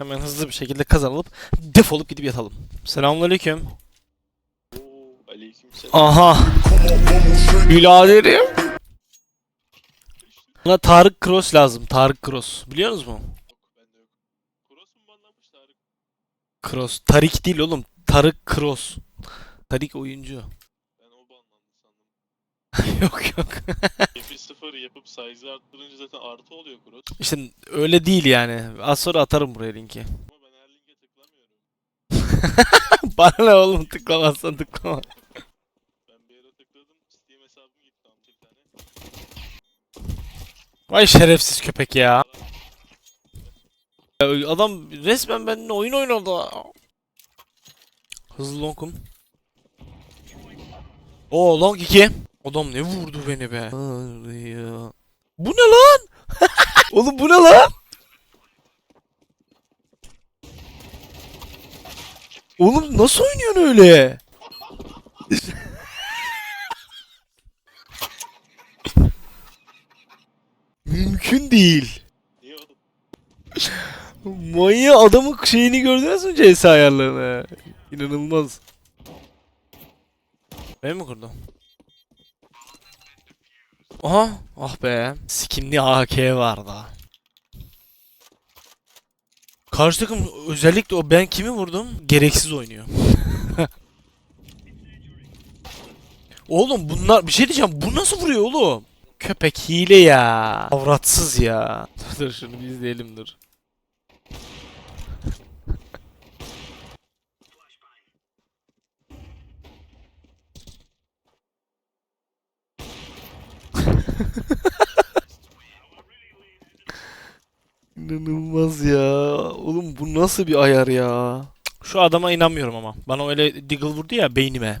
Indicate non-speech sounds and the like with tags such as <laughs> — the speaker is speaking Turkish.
Hemen hızlı bir şekilde kazanılıp defolup gidip yatalım. Selamünaleyküm. Aha. Biraderim. Buna Tarık Cross lazım. Tarık Cross. Biliyor musunuz mu? Cross. Tarik değil oğlum. Tarık Cross. Tarik oyuncu. Ben o banlandı sandım. <laughs> yok yok. F0 yapıp size'ı arttırınca zaten artı oluyor Kuros. İşte öyle değil yani. Az sonra atarım buraya linki. Ama ben her linke tıklamıyorum. <laughs> Bana ne oğlum tıklamazsan tıklama. Ben bir yere tıkladım. Steam hesabım gitti ama bir tane. Vay şerefsiz köpek ya. Ya Adam resmen benimle oyun oynadı. Hızlı longum. Oo long 2. Adam ne vurdu beni be. Bu ne lan? <laughs> Oğlum bu ne lan? Oğlum nasıl oynuyorsun öyle? <laughs> Mümkün değil. Manya adamın şeyini gördünüz mü CS ayarlarını? İnanılmaz. Ben mi kurdum? Aha ah be. Skinli AK vardı. Karşı takım özellikle o ben kimi vurdum? Gereksiz oynuyor. <laughs> oğlum bunlar bir şey diyeceğim. Bu nasıl vuruyor oğlum? Köpek hile ya. Avratsız ya. dur şunu bir izleyelim dur. <laughs> İnanılmaz ya. Oğlum bu nasıl bir ayar ya? Şu adama inanmıyorum ama. Bana öyle Diggle vurdu ya beynime.